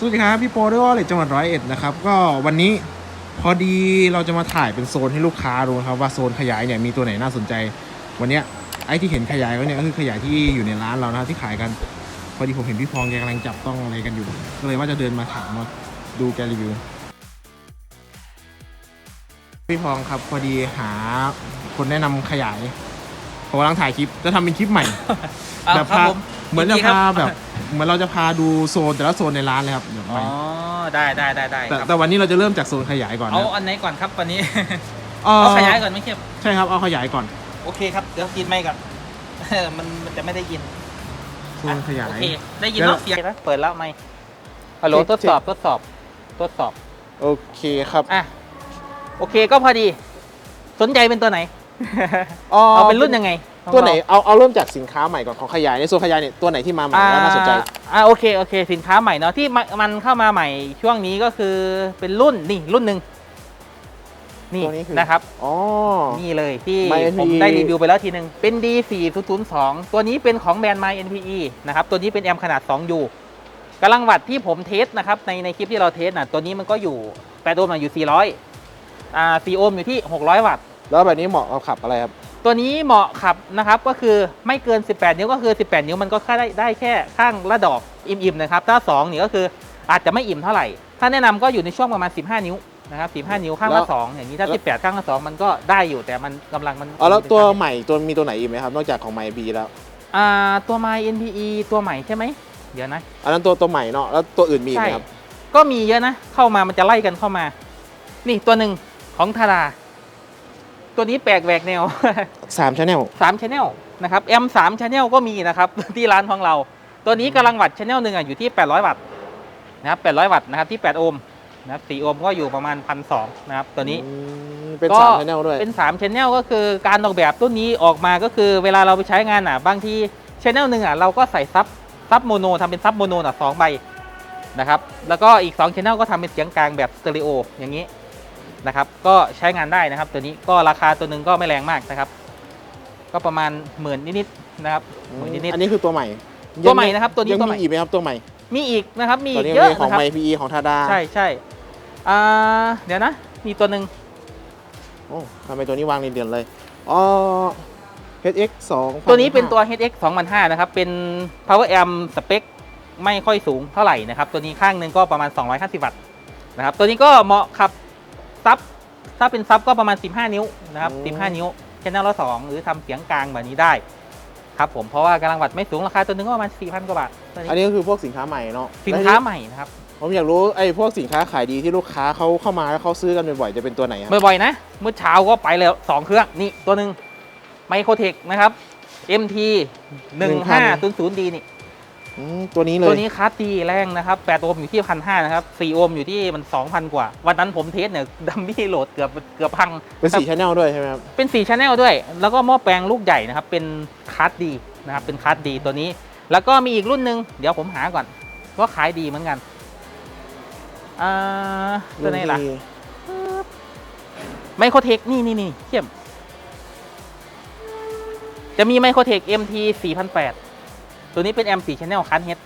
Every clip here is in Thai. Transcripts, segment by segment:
สวัสดีครับพี่โปด้วยว่าเลยจังหวัดร้อยเอ็ดนะครับก็วันนี้พอดีเราจะมาถ่ายเป็นโซนให้ลูกค้าดูนะครับว่าโซนขยายเนี่ยมีตัวไหนน่าสนใจ วันเนี้ยไอ้ที่เห็นขยายไว้เนี่ยก็คือขยายที่อยู่ในร้านเรานะครับที่ขายกัน พอดีผมเห็นพี่พองแกกำลังจับต้องอะไรกันอยู่ ก็เลยว่าจะเดินมาถามมาดูแกรีวิวพี่พองครับพอดีหาคนแนะนำขยายผมกำลังถ่ายคลิปจะทำเป็นคลิปใหม่เอาแบบครับพาผม เหมือนจะยิดีครัพาแบบ เหมือนเราจะพาดูโซนแต่ละโซนในร้านเลยครับเดี๋ยวอ๋ไปอได้ได้ได้ได้แต่ครับแต่วันนี้เราจะเริ่มจากโซนขยายก่อนเอานะอันไหนก่อนครับวันนี้ เอ่อเอาขยายก่อนไม่เข้มใช่ครับเอาขยายก่อนโอเคครับเดี๋ยวกินไม่ก่อนมันมันจะไม่ได้ยินโซนขยาย โอเคได้ยินเดี๋ยวเนาะเสียงนะเปิดแล้วไหมฮัลโหลเช็คทดสอบทดสอบทดสอบ โอเคครับ อะโอเคก็พอดี สนใจเป็นตัวไหน เอาเป็นรุ่นยังไงของตัวไหนเราเอาเอาเริ่มจากสินค้าใหม่ก่อนของขยายในโซนขยายเนี่ยตัวไหนที่มาใหม่แล้วน่าสนใจอ่อ่าโอเคโอเค สินค้าใหม่เนาะที่มันมันเข้ามาใหม่ช่วงนี้ก็คือเป็นรุ่นนี่รุ่นหนึ่งนี่ตัวนี้คือนะครับอ๋อนี่เลยที่ My ผม NPE ได้รีวิวไปแล้วทีหนึ่งเป็น D4002 ตัวนี้เป็นของแบรนด์ My NPE นะครับตัวนี้เป็นแอมป์ขนาด 2U กำลังวัตต์ที่ผมเทสนะครับในในคลิปที่เราเทสนะตัวนี้มันก็อยู่8โอห์มนะอยู่ 400อ่า4โอห์มอยู่ที่ 600 วัตต์ แล้วแบบนี้เหมาะกับขับอะไรครับ ตัวนี้เหมาะขับนะครับก็คือไม่เกิน 18 นิ้วก็คือ 18 นิ้วมันก็แค่ได้ได้แค่ข้างละดอกอิ่มๆนะครับ ถ้า2นี่ก็คืออาจจะไม่อิ่มเท่าไหร่ ถ้าแนะนำก็อยู่ในช่วงประมาณ 15 นิ้วนะครับ15 นิ้วข้างแล้ละว2อย่างนี้ถ้า 18 ข้างละ 2 มันก็ได้อยู่แต่มันกำลังมันอ๋อแล้วตัวใหม่ตัวมีตัวไหนอีกไหมครับ นอกจากของไมบีแล้วอ่าตัว My NPE ตัวใหม่ใช่ไหมเดี๋ยวนะอันนั้นตัวตัวใหม่เนาะแล้วตัวอื่นมีอีกไหมครับก็มีเยอะนะ เข้ามามันจะไล่กันเข้ามา นี่ตัวหนึ่งของทารา ตัวนี้แปลกแหวกแนว สามชแนลสามชแนลนะครับแอมสามชแนลก็มีนะครับ ที่ร้านของเรา ตัวนี้กำลังวัตต์ชแนลหนึ่งอะอยู่ที่ 800 วัตต์นะครับ800 วัตต์นะครับที่ 8 โอห์มนะครับ4โอห์มก็อยู่ประมาณพันสนะครับตัวนี้ เป็นก็สามชแนลด้วย เป็น3ชแนลก็คือการออกแบบตัวนี้ออกมาก็คือเวลาเราไปใช้งานอะบางทีชแนลหนึ่งอะเราก็ใส่ซับซับโมโนทำเป็นซับโมโนอะสองใบนะครับแล้วก็อีก2ชแนลก็ทำเป็นเสียงกลางแบบสเตอริโออย่างนี้ นะครับ ก็ใช้งานได้นะครับ ตัวนี้ก็ราคาตัวหนึ่งก็ไม่แรงมากนะครับ ก็ประมาณหมื่นนิดๆนะครับหมื่นนิดอันนี้คือตัวใหม่ ตัวใหม่นะครับ ตัวนี้ยังตัวใหมีม่อีกไหมครับตัวใหม่ๆมีอีกนะครับมีตัวอีกนี้เยอะมีของนะครับไมพีของทาดาใช่ใช่อ่าเดี๋ยวนะ มีตัวหนึ่งโอ้ทำไมตัวนี้วางเด่นๆเลยอ๋อ HX 2ตัวนี้เป็นตัว HX 2005นะครับ เป็น Power Amp สเปคไม่ค่อยสูงเท่าไหร่นะครับ ตัวนี้ข้างหนึ่งก็ประมาณ 250 วัตต์นะครับ ตัวนี้ก็เหมาะขับ ซับถ้าเป็นซับก็ประมาณ 15 นิ้วนะครับ15 นิ้วแค่นั้นละสองหรือทำเสียงกลางแบบนี้ได้ครับผมเพราะว่ากำลังวัตต์ไม่สูงราคาตัวหนึงก็ประมาณ4,000กว่าบาทตัวอันนี้นี้ก็คือพวกสินค้าใหม่เนาะสินค้าใหม่นะครับผมอยากรู้ไอ้พวกสินค้าขายดีที่ลูกค้าเขาเข้ามาแล้วเขาซื้อกันบ่อยๆจะเป็นตัวไหนครับบ่อยๆนะเมื่อเช้าก็ไปแล้วสองเครื่องนี่ตัวหนึ่งไมโครเทคนะครับ MT 1500D นี่อืม ตัวนี้เลตัวยนี้คัสดีแรงนะครับ8โอห์มอยู่ที่พันห้านะครับ4โอห์มอยู่ที่มัน 2,000 กว่า วันนั้นผมเทสเนี่ยดัมมี่โหลดเกือบเกือบพัง เป็นสี่ชแนลด้วยใช่ไหมครับ เป็น4ชแนลด้วย แล้วก็หม้อแปลงลูกใหญ่นะครับ เป็นคัสดีนะครับ เป็นคัสดีตัวนี้ แล้วก็มีอีกรุ่นหนึ่งเดี๋ยวผมหาก่อน ก็ขายดีเหมือนกันอ่าตัวไหนล่ะไมโครเทคนี่นี่นี่เข้มจะมีไมโครเทค MT 4008 ตัวนี้เป็น M4 Channel คันเฮด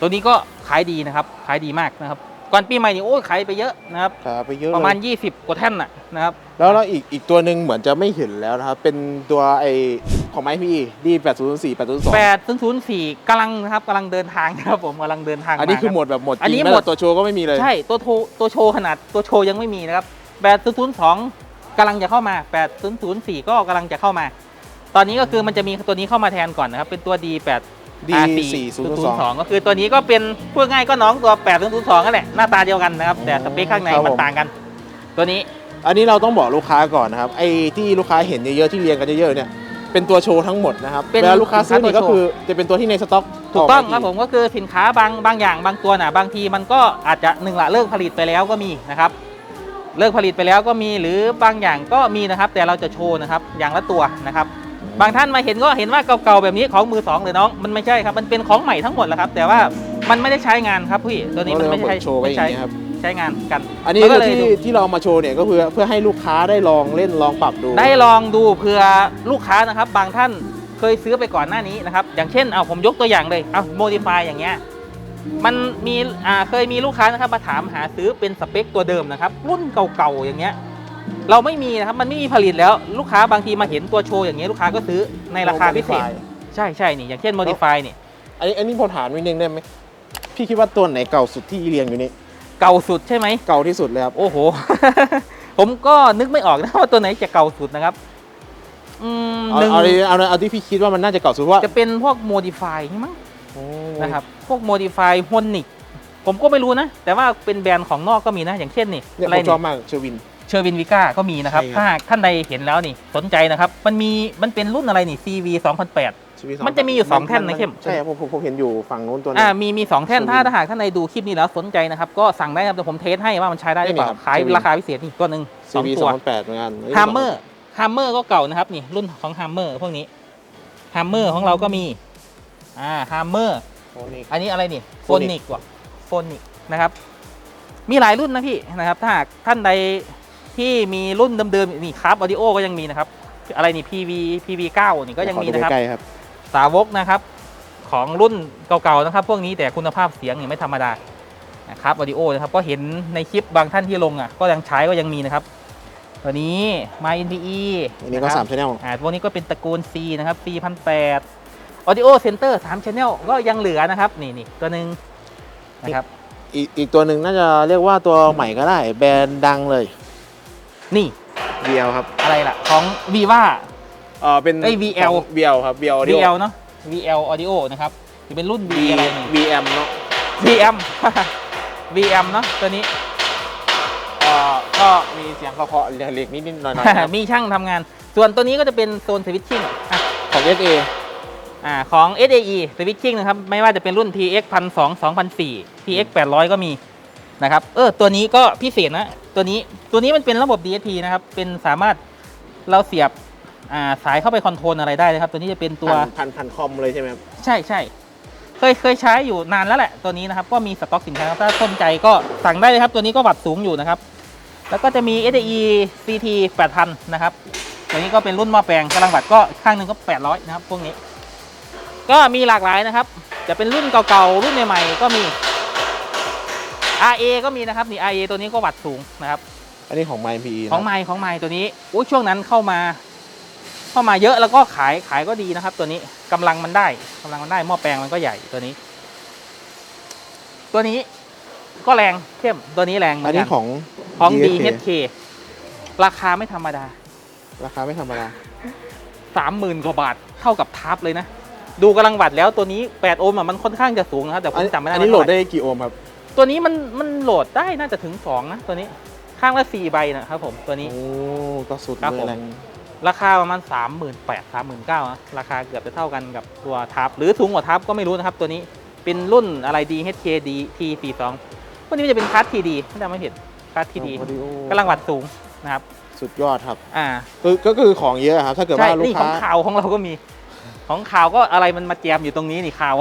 ตัวนี้ก็ขายดีนะครับ ขายดีมากนะครับ ก่อนปีใหม่นี่โอ้ยขายไปเยอะนะครับครับไปเยอะประมาณ เลย20 กว่าแท่นน่ะนะครับ แล้วแล้วอีกอีกตัวหนึ่งเหมือนจะไม่เห็นแล้วนะครับ เป็นตัวไอของไมพีดีแปดศูนย์สี่แปดศูนย์สอง8004กำลังนะครับกำลังเดินทางนะครับผมกำลังเดินทางอันนี้มาคือรับ หมดแบบหมดจอันรินี้งแม้หมแต่ดตัวโชว์ก็ไม่มีเลย ใช่ตัวโทตัวโชว์ขนาดตัวโชว์ยังไม่มีนะครับ 8002กำลังจะเข้ามา 8004 ก็กำลังจะเข้ามา ตอนนี้ก็คือมันจะมีตัวนี้เข้ามาแทนก่อนนะครับ เป็นตัว D8 ดี R4 สี่ศูนย์สอง002 ก็คือตัวนี้ก็เป็นพูดง่ายก็น้องตัว 8002นั่นแหละหน้าตาเดียวกันนะครับ แต่สเปคข้างในครับมันผมต่างกัน ตัวนี้ อันนี้เราต้องบอกลูกค้าก่อนนะครับไอ้ที่ลูกค้าเห็นเยอะๆที่เรียงกันเยอะๆเนี่ยเป็นตัวโชว์ทั้งหมดนะครับเป็นเวลาลูกค้าซื้อนี่สินค้าตัวโชว์ก็คือจะเป็นตัวที่ในสต็อกถูกต้องกครับผมก็คือสินค้าบางบางอย่างบางตัวน่ะบางทีมันก็อาจจะหนึ่งละเลิกผลิตไปแล้วก็มีนะครับเลิกผลิตไปแล้วก็มีหรือบางอย่างก็มีนะครับ แต่เราจะโชว์นะครับอย่างละตัวนะครับ บางท่านมาเห็นก็เห็นว่าเก่าๆแบบนี้ของมือสองเลยน้องมันไม่ใช่ครับมันเป็นของใหม่ทั้งหมดแหละครับ แต่ว่ามันไม่ได้ใช้งานครับพี่ตัวนี้ก็มัเลยนมาไม่เปิใช่ดโชว์ไว้ไม่อย่างใช้เงี้ยครับ ใช้งานกันอันนี้มันก็ก็เลยที่ดู ที่เรามาโชว์เนี่ยก็เพื่อเพื่อให้ลูกค้าได้ลองเล่นลองปรับดู ได้ลองดูเผื่อลูกค้านะครับ บางท่านเคยซื้อไปก่อนหน้านี้นะครับ อย่างเช่นเอาผมยกตัวอย่างเลยเอาโมดิฟายอย่างเงี้ยมันมีอ่าเคยมีลูกค้านะครับมาถามหาซื้อเป็นสเปคตัวเดิมนะครับ รุ่นเก่าๆอย่างเงี้ย เราไม่มีนะครับมันไม่มีผลิตแล้วลูกค้าบางทีมาเห็นตัวโชว์อย่างเงี้ยลูกค้าก็ซื้อในราคาพิเศษ ใช่ใช่นี่อย่างเช่น modify นี่อันนี้อันนี้ผมถามนิดนึงได้ไหมพี่คิดว่าตัวไหนเก่าสุดที่เรียงอยู่นี่เก่าสุดใช่ไหมเก่าที่สุดเลยครับโอ้โห ผมก็นึกไม่ออกนะว่าตัวไหนจะเก่าสุดนะครับอืมเอาหนึ่งเอาเอาเอาเอาที่พี่คิดว่ามันน่าจะเก่าสุดเพราะว่าจะเป็นพวก modify นี่มั้งโอ้นะครับพวก modify honic ผมก็ไม่รู้นะ แต่ว่าเป็นแบรนด์ของนอกก็มีนะ อย่างเช่นนี่เนี่ยอะไรผมชอบนี่มากเชอร์วิน เชอร์วินวิก้าก็มีนะครับ ใช่ครับ ถ้าหากท่านใดเห็นแล้วนี่สนใจนะครับ มันมีมันเป็นรุ่นอะไรนี่ CV 2008 ชีวิตมันจะมีอยู่สองแท่นนะเข้ม ใช่ครับผมผมผมเห็นอยู่ฝั่งนู้นตัวนึอ่างมีมีสองแท่น Sherwin ถ้าถ้าหากท่านใดดูคลิปนี้แล้วสนใจนะครับ ก็สั่งได้ครับเดี๋ยวผมเทสให้ว่ามันใช้ได้หรือเปล่านี่ครับขาย Sherwin ราคาพิเศษนี่ตัวหนึ่งสซีองวีตัสอว งพันแปดเหมือนกันฮัมเมอร์ฮัมเมอร์ก็เก่านะครับนี่รุ่นของฮัมเมอร์พวกนี้ฮัมเมอร์ของเราก็มีอ่าฮัมเมอร์โอ้นี่ อันนี้อะไรนี่โฟ Phonic นิกว่ะโฟนิกนะครับ มีหลายรุ่นนะพี่นะครับ ถ้าหากท่านใด ที่มีรุ่นเดิมๆนี่ครับออดิโอก็ยังมีนะครับ อะไรนี่ PV PV 9นี่ก็ยังมีนะครับขอดูใกล้ๆครับ สาวกนะครับ ของรุ่นเก่าๆนะครับ พวกนี้แต่คุณภาพเสียงเนี่ยไม่ธรรมดานะครับออดิโอนะครับก็เห็นในคลิปบางท่านที่ลงอะก็ยังใช้ก็ยังมีนะครับตัวนี้ My NPE อันนี้ก็ะครับสามชแนลอ่าพวกนี้ก็เป็นตระกูล C นะครับ C พันแปด Audio Center 3 Channel ก็ยังเหลือนะครับ นี่นี่ตัวหนึ่งนะครับอีกอีกตัวหนึ่งน่าจะเรียกว่าตัวใหม่ก็ได้ แบรนด์ดังเลย นี่ VL ครับอะไรล่ะ ของ Viva เออเป็นเอ้ย VL ของ VL ครับ VL Audio VL เนาะ VL Audio นะครับจะเป็นรุ่น V อะไรนี่ VM เนาะ VM VM เนาะตัวนี้ เอ่อก็มีเสียงเคาะๆเล็กๆนิดๆหน่อยๆครับมีช่างทำงาน ส่วนตัวนี้ก็จะเป็นโซนสวิตชิ่งอะของ SA อ่าของ SAE สวิตชิ่งนะครับ ไม่ว่าจะเป็นรุ่น TX 1 2 0 0 2004 TX 800 ก็มี นะครับเออตัวนี้ก็พิเศษนะตัวนี้ตัวนี้มันเป็นระบบ DSP นะครับเป็นสามารถเราเสียบอ่าสายเข้าไปคอนโทรลอะไรได้นะครับ ตัวนี้จะเป็นตัวพันพันคอมเลยใช่ไหมครับใช่ใช่เคยเคยใช้อยู่นานแล้วแหละตัวนี้นะครับก็มีสต็อกสินค้าครับถ้าสนใจก็สั่งได้เลยครับ ตัวนี้ก็วัดสูงอยู่นะครับ แล้วก็จะมี SAE CT 8000 นะครับ ตัวนี้ก็เป็นรุ่นหม้อแปลงกำลังวัดก็ข้างหนึ่งก็ 800 นะครับ พวกนี้ ก็มีหลากหลายนะครับ จะเป็นรุ่นเก่าๆรุ่นใหม่ๆก็มี RA ก็มีนะครับนี่ RA ตัวนี้ก็วัดสูงนะครับ อันนี้ของ MyMPE นะของไม้ของไม้ตัวนี้อุ้ยช่วงนั้นเข้ามา เข้ามาเยอะแล้วก็ขายขายก็ดีนะครับ ตัวนี้กำลังมันได้กำลังมันได้หม้อแปลงมันก็ใหญ่ตัวนี้ ตัวนี้ก็แรงเข้มตัวนี้แรงเหมือัอนนนี้กันของของ DHK DHK ราคาไม่ธรรมดา ราคาไม่ธรรมดาสามหมื่นกว่าบาทเท่ากับทับเลยนะ ดูกำลังวัดแล้วตัวนี้ 8 โอห์มอะมันค่อนข้างจะสูงนะครับแต่ผอันมจำไม่ได้อันนี้ว่าโหลดเท่าได้ไกี่โอห์มครับ ตัวนี้มันมันโหลดได้น่าจะถึง 2 นะ ตัวนี้ข้างละ4ใบนะครับผมตัวนี้ โอ้ก็สุดครับเลยผมแหละราคาประมาณ 3 8 0 0 0 3 9 0 0 0นะราคาเกือบจะเท่ากันกับตัวทับหรือสูงกว่าทับก็ไม่รู้นะครับ ตัวนี้เป็นรุ่นอะไร DHK D T42 พวกนี้มันจะเป็นคัส TD ไม่จำไม่ผิดคัส TD โอ้โหกำลังวัดสูงนะครับสุดยอดครับอ่า คือก็คือของเยอะครับ ถ้าเกิดใช่ว่าลูกนี่ขอค้างข่าวของเราก็มี ของข่าวก็อะไรมันมาแจมอยู่ตรงนี้นี่ข่าว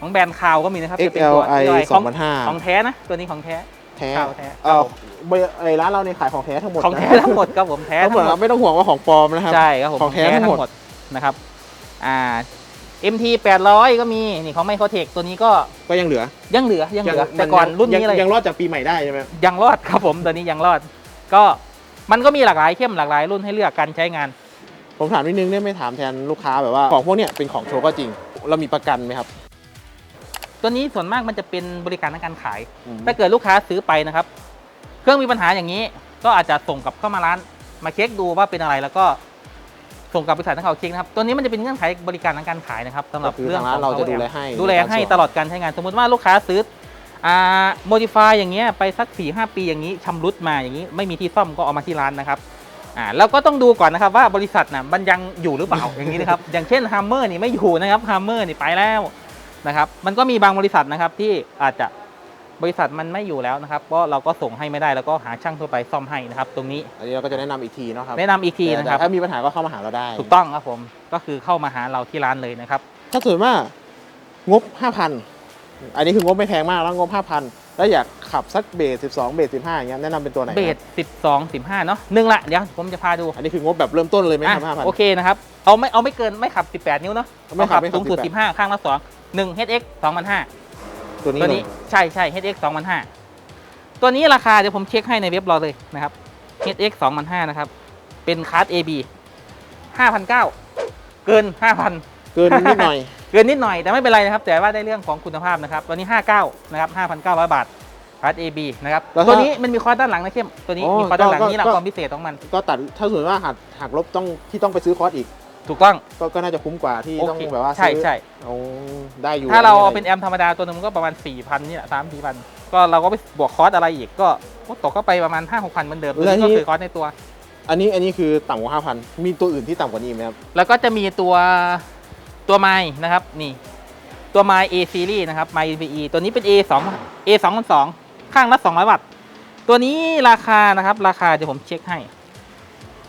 ของแบรนด์ข่าวก็มีนะครับจะเป็นตัว XLI ย่อยของของ2005แท้นะ ตัวนี้ของแท้ แท้ข่าวแท้ เออเบอร์ไอ้ร้านเราเนี่ยขายของแท้ทั้งหมดของแท้นะทั้งหมดครับผมแท้ทั้งหมดครับไม่ต้องห่วงว่าของปลอมนะครับ ใช่ครับผมของแท้ทั้งหมด นะครับอ่า MT 800 ก็มีนี่ของไมโครเทคตัวนี้ก็ก็ยังเหลือยังเหลือยังเหลือมัแต่ก่อนรุ่นนี้ยังเลยยังรอดจากปีใหม่ได้ใช่ไหม ยังรอดครับผมตัวนี้ยังรอด ก็มันก็มีหลากหลายเข้มหลากหลายรุ่นให้เลือกการใช้งาน ผมถามนิดนึงได้ไหม่ถามแทนลูกค้าแบบว่าของพวกเนี้ยเป็นของโชว์ก็จริง เรามีประกันไหมครับ ตัวนี้ส่วนมากมันจะเป็นบริการในการขายอืมถ้าเกิดลูกค้าซื้อไปนะครับ เครื่องมีปัญหาอย่างนี้ ก็อาจจะส่งกลับเข้ามาร้าน มาเช็คดูว่าเป็นอะไรแล้วก็ส่งกลับบริษัทให้เขาเช็คนะครับ ตัวนี้มันจะเป็นเงื่อนไขบริการทางการขายนะครับสำหรับก็คือเรื่องทางร้านของเราจะ power ดูแล amp ให้ดูแลให้ในการส่งตลอดการใช้งาน สมมติว่าลูกค้าซื้ออ่า modify อย่างเงี้ยไปสัก4ีหปีอย่างนี้ชำรุดมาอย่างนี้ ไม่มีที่ซ่อมก็เอามาที่ร้านนะครับอ่าแล้วก็ต้องดูก่อนนะครับว่าบริษัทน่ะมันยังอยู่หรือเปล่าอย่างนี้นะครับ อย่างเช่น Hammer นี่ไม่อยู่นะครับ Hammer นี่ไปแล้ว นะครับ มันก็มีบางบริษัทนะครับที่อาจจะบริษัทมันไม่อยู่แล้วนะครับ ก็เราก็ส่งให้ไม่ได้แล้วก็หาช่างทั่วไปซ่อมให้นะครับ ตรงนี้อันนี้เราก็จะแนะนำอีกทีเนาะครับแนะนำอีกทีแต่นะครับ แต่ถ้ามีปัญหาก็เข้ามาหาเราได้ ถูกต้องครับผม ก็คือเข้ามาหาเราที่ร้านเลยนะครับ ถ้าสมมติว่างบ 5,000 อันนี้คืองบไม่แพงมากแล้วงบ 5,000 แล้วอยากขับสักเบส12 เบส15อย่างเงี้ยแนะนำเป็นตัวไหนครับเบส12 15 เนาะหนึ่งละเดี๋ยวผมจะพาดูอันนี้คืองบแบบเริ่มต้นเลยไหมครับอะ5,000 โอเคนะครับ เอาไม่เอาไม่เกินไม่ขับ 18 นิ้วเนาะไม่ขับไม่ขับสูงสุด18 15 ข้างละ2 1 HX 2005ตัวนี้ตัวเลนี้ยใช่ใช่ HX 2005 ตัวนี้ราคาเดี๋ยวผมเช็คให้ในเว็บเราเลยนะครับ HX 2005นะครับ เป็นคาร์ด AB 5,900เกิน 5,000 เกินนิดหน่อย เกินนิดหน่อยแต่ไม่เป็นไรนะครับ แต่ว่าได้เรื่องของคุณภาพนะครับ ตัวนี้ 59 นะครับ 5,900 บาทคาร์ด AB นะครับแล้วถ้าตัวนี้มันมีคอร์สด้านหลังนะเข้ม ตัวนี้อ๋อมีคอร์สด้านหลังก็นี่แหละก็ความพิเศษของมัน ก็ตัดถ้าสมมติว่าหักหักลบต้องที่ต้องไปซื้อคอร์สอีก ถูกต้อง ก็ก็น่าจะคุ้มกว่าที่โอต้องเคแบบว่าใช่ซื้อใช่ เอาได้อยู่ถ้าเราเอาะไเป็นแอมธรรมดาตัวหนึงมันก็ประมาณ 4,000นี่แหละ3 4 0 0ก็เราก็ไปบวกคอร์สอะไรอีกก็ก็ตกก็ไปประมาณ 5 6 0 0 0เหมือนเดิมตัวนี้ก็คือคอร์สในตัว อันนี้อันนี้คือต่ำกว่าห้าพันมีตัวอื่นที่ต่ำกว่านี้ไหมครับ แล้วก็จะมีตัวตัวไม้นะครับนี่ตัวไม้ A series นะครับไม้ NPE ตัวนี้เป็น A 2 A 2 2 2ข้างละ200วัตต์ตัวนี้ราคานะครับ ราคาเดี๋ยวผมเช็คให้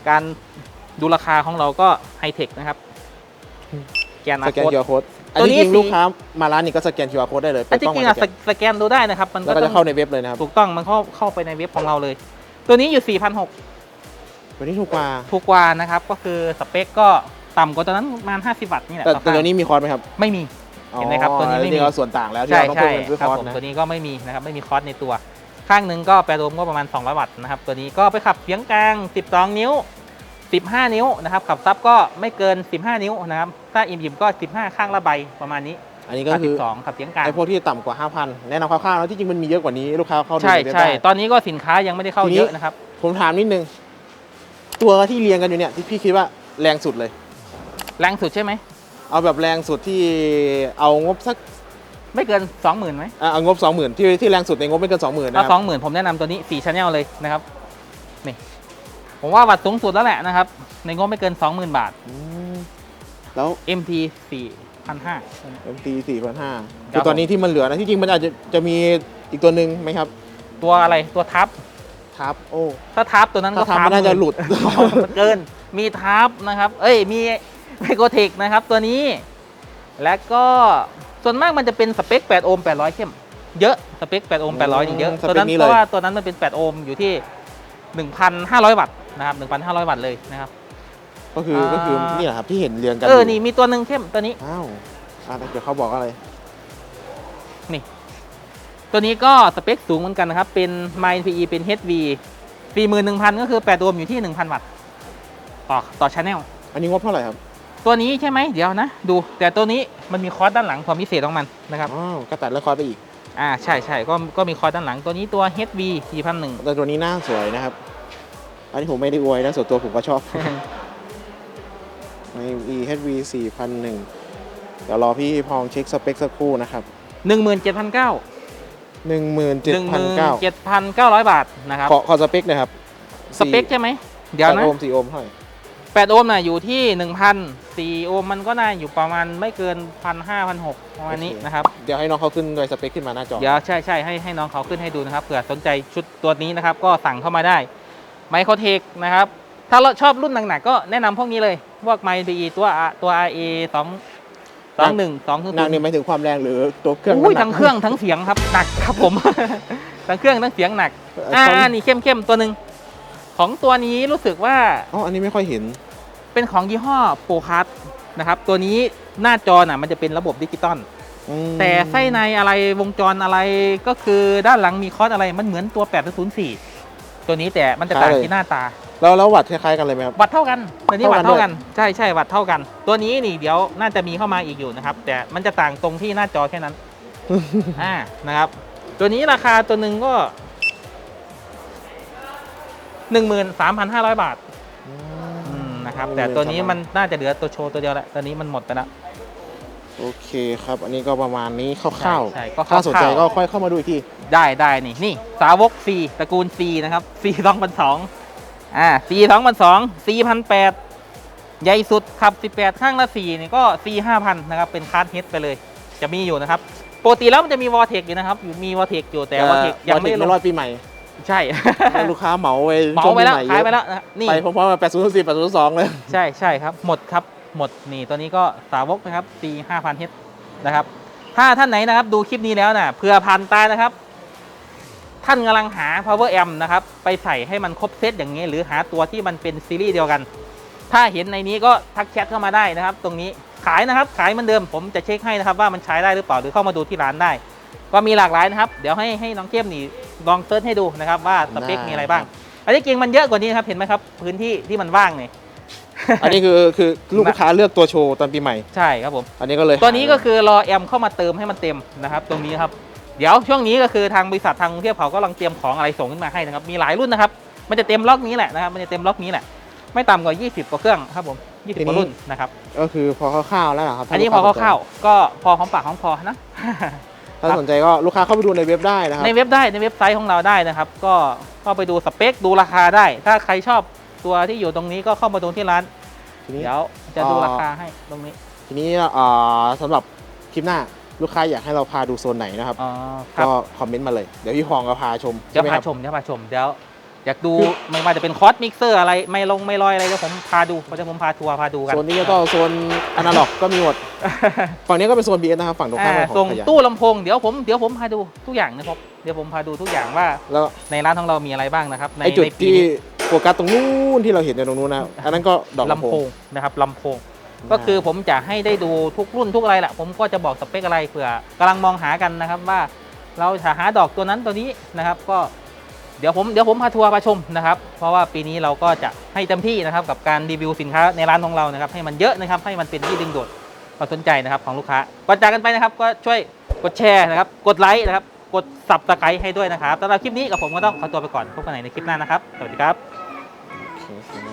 การ ดูราคาของเราก็ไฮเทคนะครับ แกนอาสแกน โค้ด QR code อันตัวนี้นี้จริงสี ลูกค้ามาร้านนี้ก็สแกน QR code ได้เลยอันจเปิดกล้องริงๆมาอะสแกนสแกนดูได้นะครับ มันแล้วก็ต้จะองเข้าในเว็บเลยนะครับถูกต้องมันเข้าเข้าไปในเว็บของเราเลย ตัวนี้อยู่4,600ตัวนี้ถูกกว่าถูกกว่านะครับ ก็คือสเปคก็ต่ำกว่าตัวนั้นประมาณ 50 วัตต์นี่แหละแต่ต่อแต่ข้างตัวนี้มีคอร์สไหมครับไม่มี เห็นไหมครับตัวนี้ไม่มี อ๋อเราส่วนต่างแล้วที่ใช่เราต้องใช่เพิ่มเงินซื้อคครับอร์สผมนะ ตัวนี้ก็ไม่มีนะครับไม่มีคอร์สในตัว ข้างหนึ่งก็แปรโดมก็ประมาณ 200 วัตต์นะครับ ตัวนี้ก็ไปขับเสียงกลาง 12 นิ้ว 15 นิ้วนะครับขับซับก็ไม่เกิน 15 นิ้วนะครับถ้าอิ่มยิมก็ 15 ข้างละใบประมาณนี้อันนี้ก็คือ12ขับเสียงกลางไอ้พวกที่ต่ำกว่า 5,000 แนะนำคร่าวๆแล้วที่จริงมันมีเยอะกว่านี้ลูกค้าเข้าดูใช่ในเว็บใช่ได้ตอนนี้ก็สินค้ายังไม่ได้เข้าทีนี้เยอะนะครับผมถามนิดนึง ตัวที่เรียงกันอยู่เนี่ยที่พี่คิดว่าแรงสุดเลย แรงสุดใช่ไหมเอาแบบแรงสุดที่เอางบสักไม่เกิน 20,000ไหมอะเอางบ 20,000 ที่ที่แรงสุดในงบไม่เกิน 20,000นะเอาคสรัอบงหมื่นผมแนะนำตัวนี้4 Channel เลยนะครับนี่ ผมว่าวัตต์สูงสุดแล้วแหละนะครับ ในงบไม่เกิน 20,000 บาทอืมแล้ว MT 4,500 MT 4,500ครัคือบตอนนี้ที่มันเหลือนะที่จริงมันอาจจะจะมีอีกตัวหนึ่งไหมครับ ตัวอะไรตัวทับทับโอ้ถ้าทับตัวนั้นถ้าก็ทับมันน่าจะหลุดเกินมีทับนะครับ เอ้ยมีไมโครเทคนะครับตัวนี้ และก็ส่วนมากมันจะเป็นสเปค 8 โอห์ม 800 เข้ม เยอะสเปค 8 โอห์ม 800นี่เยอะอืมตัวนั้นสเปคนี้เพเลยราะว่าตัวนั้นมันเป็น 8 โอห์มอยู่ที่ 1,500 วัตต์ นะครับ1,500 วัตต์เลยนะครับ ก็คืออ่าก็คือนี่แหละครับที่เห็นเรียงกันเออนี่มีตัวหนึ่งเข้มตัวนี้ อ้าวอะเดี๋ยวเขาบอกอะไรตัวนี้ก็สเปคสูงเหมือนกันนะครับ เป็น My NPE เป็น HV 41,000 ก็คือ 8โอห์มอยู่ที่ 1,000 วัตต์ต่อต่อช anel อันนี้งบเท่าไหร่ครับตัวนี้ใช่ไหมเดี๋ยวนะ ดู แต่ตัวนี้มันมีคอร์สด้านหลังความพิเศษของมันนะครับ อ้าวก็ตัดแล้วคอร์สไปอีกอ่าใช่ใช่ก็ก็มีคอร์สด้านหลังตัวนี้ตัว HV 4001แต่ตัวนี้หน้าสวยนะครับ อันนี้ผมไม่ได้อวยนะ ส่วนตัวผมก็ชอบ ใน EHV 4001 เดี๋ยวรอพี่พองเช็คสเปคสักครู่นะครับ17,900 17,900 17,900บาทนะครับ ขอขอสเปคหนะครับสเปคใช่ไหม เดี๋ยวแปนะโอห์ม4โอห์มเท่าไหร่8โอห์มน่ะอยู่ที่1,000 4โอห์มมันก็น่าอยู่ประมาณไม่เกิน1,500 1,600ประมาณนี้นะครับ เดี๋ยวให้น้องเขาขึ้นโดยสเปคขึ้นมาหน้าจอ เดี๋ยวใช่ใช่ให้ให้น้องเขาขึ้นให้ดูนะครับเผื่อสนใจชุดตัวนี้นะครับ ก็สั่งเข้ามาได้ ไมโครเทคนะครับ ถ้าเราชอบรุ่นหนักๆก็แนะนำพวกนี้เลย พวกไมค์ดีตัว R- ตัว RA 2 2 1 2นางนี่หมายถึงความแรงหรือตัวเครื่องอุ้ยน้ำหนักทั้งเครื่องทั้งเสียงครับหนักครับผม ทั้งเครื่องทั้งเสียงหนัก เอ่ออ่าของนี่เข้มเข้มๆตัวหนึ่งของตัวนี้รู้สึกว่าอ๋ออันนี้ไม่ค่อยเห็น เป็นของยี่ห้อโปรคัสนะครับ ตัวนี้หน้าจอน่ะมันจะเป็นระบบดิจิตอลอืมแต่ไส้ในอะไรวงจรอะไรก็คือด้านหลังมีคอร์สอะไรมันเหมือนตัว 804 ตัวนี้แต่มันจะต่างที่หน้าตา แล้วแล้ววัดคล้ายๆกันเลยไหมครับ วัดเท่ากันตัวนี้เท่ากัวัดนเท่าด้วยกัน ใช่ใช่วัดเท่ากัน ตัวนี้นี่เดี๋ยวน่าจะมีเข้ามาอีกอยู่นะครับ แต่มันจะต่างตรงที่หน้าจอแค่นั้น อ่า นะครับ ตัวนี้ราคาตัวหนึ่งก็หนึ่งหมื่นสามพันห้าร้อยบาทอืมนะครับ แต่ตัวนี้มันน่าจะเหลือตัวโชว์ตัวเดียวแหละ ตัวนี้มันหมดไปแล้ว โอเคครับ อันนี้ก็ประมาณนี้คร่าวใช่ก็ๆถ้าสนใจคร่าวๆก็ค่อยเข้ามาดูอีกที ได้ได้นี่นี่สาวก C ตระกูล C นะครับ C สองพันสองอ่า C สองพันสอง C พันแปดใหญ่สุดขับ 18 ข้างละ4นี่ก็ C 5,000นะครับ เป็นคาร์ดเฮดไปเลย จะมีอยู่นะครับปกติแล้วมันจะมีวอเทคอยู่นะครับอยู่มีวอเทคอยู่แต่วอเทคยังไม่ไม่ลงรอดปีใหม่ใช่ ให้ลูกค้าเหมาไปเหมาช่งไปแล้วปีใหม่ขายไปเอะแล้วนะครับนี่ ไปพร้อมๆกับ804 802เลย ใช่ใช่ครับ หมดครับ หมดนี่ตัวนี้ก็สาวกนะครับ C 5,000 h นะครับ ถ้าท่านไหนนะครับดูคลิปนี้แล้วนะเผื่อผ่านตานะครับ ท่านกำลังหา power amp นะครับ ไปใส่ให้มันครบเซตอย่างนี้หรือหาตัวที่มันเป็นซีรีส์เดียวกัน ถ้าเห็นในนี้ก็ทักแชทเข้ามาได้นะครับ ตรงนี้ขายนะครับ ขายเหมือนเดิมผมจะเช็คให้นะครับว่ามันใช้ได้หรือเปล่าหรือเข้ามาดูที่ร้านได้ ก็มีหลากหลายนะครับ เดี๋ยวให้ให้น้องเข้มนี่ลองเซิร์ชให้ดูนะครับว่าสเปคได้มีอะไรบ้าง อันนี้จริงมันเยอะกว่านี้นะครับเห็นไหมครับ พื้นที่ที่มันว่างเนี่ย อันนี้คือคือลูกค้าเลือกตัวโชว์ตอนปีใหม่ ใช่ครับผม อันนี้ก็เลยตัวนี้ก็คือรอแอมเข้ามาเติมให้มันเต็มนะครับตรงนี้ครับ เดี๋ยวช่วงนี้ก็คือทางบริษัททางกรุงเทพเขาก็กำลังเตรียมของอะไรส่งขึ้นมาให้นะครับมีหลายรุ่นนะครับมันจะเต็มล็อกนี้แหละนะครับมันจะเต็มล็อกนี้แหละไม่ต่ำกว่า 20 กว่าเครื่องครับผม20กว่ารุ่นนะครับก็คือพอคร่าวๆแล้วนะครับอันนี้พอคร่าวๆก็พอหอมปากหอมคอนะถ้าสนใจก็ลูกค้าเข้าไปดูในเว็บได้นะครับในเว็บได้ในเว็บไซต์ของเราได้นะครับ ก็เข้าไปดูสเปคดูราคาได้ ถ้าใครชอบ ตัวที่อยู่ตรงนี้ก็เข้ามาดูที่ร้าน ทีนี้ เดี๋ยวจะดูอ่าราคาให้ตรงนี้ทีนี้เอ่อสำหรับคลิปหน้าลูกค้าอยากให้เราพาดูโซนไหนนะครับ อ๋อครับก็คอมเมนต์มาเลย เดี๋ยวพี่พองก็พาชมเดี๋ยวใช่ไหมพาครับชมเดี๋ยวพาชมเดี๋ยวอยากดูไม่ว่าจะเป็นคอร์สมิกเซอร์อะไรไม่ลงไม่ลอยอะไรเดี๋ยวผมพาดูเดี๋ยวผมพาทัวร์พาดูกัน โซนนี้ก็โซนอนาล็อกก็มีหมด ฝั่งนี้ก็เป็นโซน BS นะครับฝั่งตรงข้ามอ่าเป็นขอส่งงขยะตู้ลำโพงเดี๋ยวผมเดี๋ยวผมพาดูทุกอย่างนะครับเดี๋ยวผมพาดูทุกอย่างว่าแล้วในร้านของเรามีอะไรบ้างนะครับในไอจุดในปีที่นี้โฟกัสตรงนู้นที่เราเห็นในตรงนู้นนะครับอันนั้นก็ดอกลำลำโพโพงงนะครับลำโพง ก็คือผมจะให้ได้ดูทุกรุ่นทุกอะไรแหละ ผมก็จะบอกสเปคอะไรเผื่อกำลังมองหากันนะครับว่า เราจะหาดอกตัวนั้นตัวนี้นะครับ ก็เดี๋ยวผมเดี๋ยวผมพาทัวร์พาชมนะครับ เพราะว่าปีนี้เราก็จะให้เต็มที่นะครับ กับการรีวิวสินค้าในร้านของเรานะครับ ให้มันเยอะนะครับ ให้มันเป็นที่ดึงดูดความสนใจนะครับของลูกค้าก่อนจากกันไปนะครับ ก็ช่วยกดแชร์นะครับ กดไลค์นะครับ กดสับตะไคร้ให้ด้วยนะครับสำหรับคลิปนี้กับผมก็ต้องขอตัวไปก่อนพบกันใหม่ในคลิปหน้านะครับสวัสดีครับโอเคครับ Christmas.